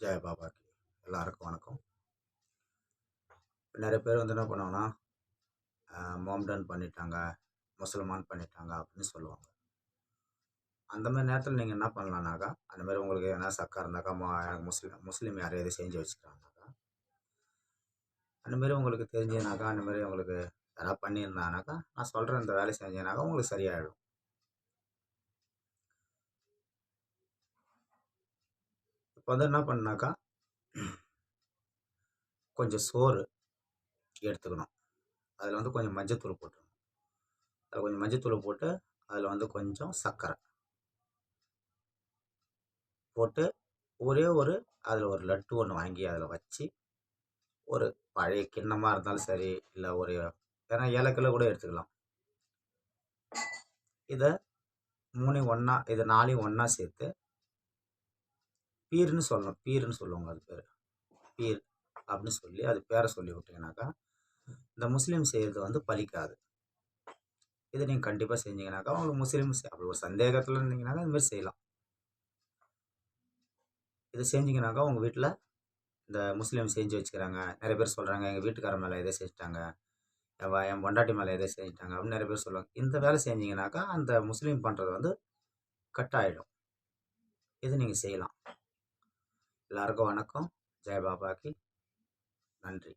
ஜெய பாபாக்கு எல்லாருக்கும் வணக்கம். நிறைய பேர் வந்து என்ன பண்ணுவாங்கன்னா மோம்டன் பண்ணிட்டாங்க முசல்மான் பண்ணிட்டாங்க அப்படின்னு சொல்லுவாங்க. அந்த மாதிரி நேரத்தில் நீங்கள் என்ன பண்ணலான்னாக்கா அந்த மாதிரி உங்களுக்கு எதனா சக்கா இருந்தாக்கா மோ எனக்கு முஸ்லீம் முஸ்லீம் யாரையும் எதுவும் செஞ்சு வச்சுக்கிறாங்கனாக்கா அந்த மாதிரி உங்களுக்கு தெரிஞ்சதுனாக்கா அந்த மாதிரி உங்களுக்கு யாராவது பண்ணியிருந்தானாக்கா நான் சொல்கிறேன் இந்த வேலை செஞ்சேனாக்கா உங்களுக்கு சரியாயிடும். இப்போ வந்து என்ன பண்ணாக்கா கொஞ்சம் சோறு எடுத்துக்கணும். அதில் வந்து கொஞ்சம் மஞ்சத்தூள் போட்டுருணும் அதில் கொஞ்சம் மஞ்சத்தூள் போட்டு அதில் வந்து கொஞ்சம் சர்க்கரை போட்டு ஒரே ஒரு அதில் ஒரு லட்டு ஒன்று வாங்கி அதில் வச்சு ஒரு பழைய கிண்ணமாக இருந்தாலும் சரி இல்லை ஒரு ஏன்னா ஏலக்கில் கூட எடுத்துக்கலாம். இதை மூணையும் ஒன்றா இதை நாளையும் ஒன்றா சேர்த்து பீர்னு சொல்லணும். பீர்னு சொல்லுவாங்க அது பேர். பீர் அப்படின்னு சொல்லி அது பேரை சொல்லி விட்டீங்கன்னாக்கா இந்த முஸ்லீம் செய்கிறது வந்து பலிக்காது. இதை நீங்கள் கண்டிப்பாக செஞ்சீங்கனாக்கா உங்களுக்கு முஸ்லீம் அப்படி ஒரு சந்தேகத்தில் இருந்தீங்கன்னாக்கா இதுமாரி செய்யலாம். இதை செஞ்சீங்கனாக்கா உங்கள் வீட்டில் இந்த முஸ்லீம் செஞ்சு வச்சுக்கிறாங்க. நிறைய பேர் சொல்கிறாங்க எங்கள் வீட்டுக்கார மேலே எதை செஞ்சுட்டாங்க? என் என் பொண்டாட்டி மேலே எதை செஞ்சுட்டாங்க? அப்படின்னு நிறைய பேர் சொல்லுவாங்க. இந்த வேலை செஞ்சீங்கனாக்கா அந்த முஸ்லீம் பண்ணுறது வந்து கட் ஆகிடும் இது நீங்கள் செய்யலாம். எல்லாருக்கும் வணக்கம். ஜெய பாபாக்கு நன்றி.